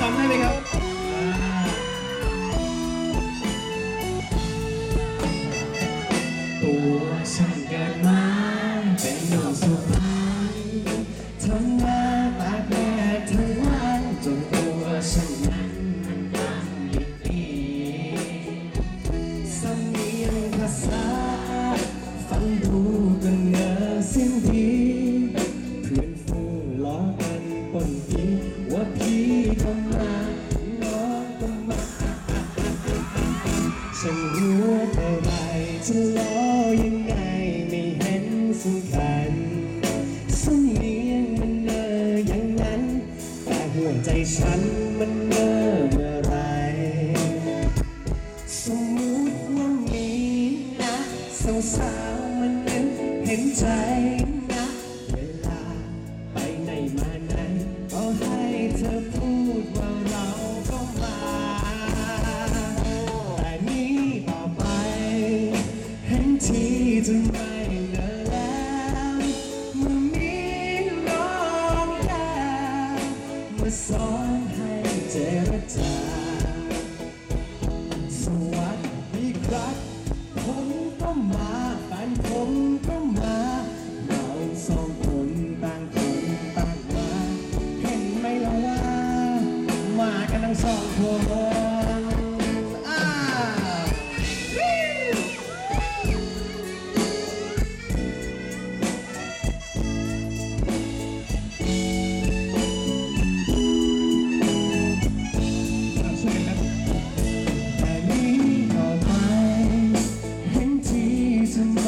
จำได้ไหมครับตัวฉันเกิดมาเป็นหนุ่มสุพรรณทำงา ว่าพี่ก็มาน้องก็มาฉันรู้เท่าไรจะล้อยังไงไม่เห็นสำคัญสำเนียงมันเนออย่างนั้น แต่หัวใจฉันมันเนอเมื่อไร สมมุติว่ามีนะสาวๆมันนึกเห็นใจ สอนให้เจรจาสวัสดีครับ ผมก็มาแฟนผมก็มา เราสองคนต่างคนต่างมา เห็นไหมล่ะว่า มากันทั้งสองคน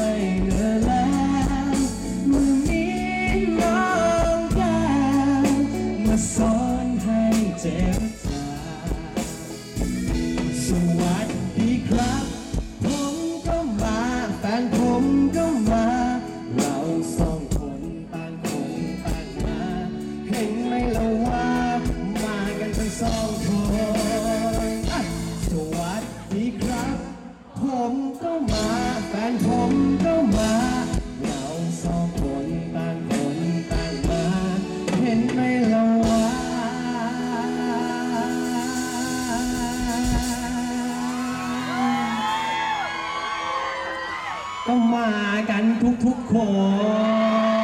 ไม่เหลือแล้วเมื่อมีน้องก้วมาสอนให้เจรจาสวัสดีครับ ผมก็มาแฟนผมก็มา เราสองคนต่างคนต่างมา เห็นไหมล่ะว่ามากันทั้งสองคนอะสวัสดีครับ ผมก็มาานผมก็มาเราสองคนต่างคนต่างมา เห็นไหมเราว่าก็มากันทุกๆคน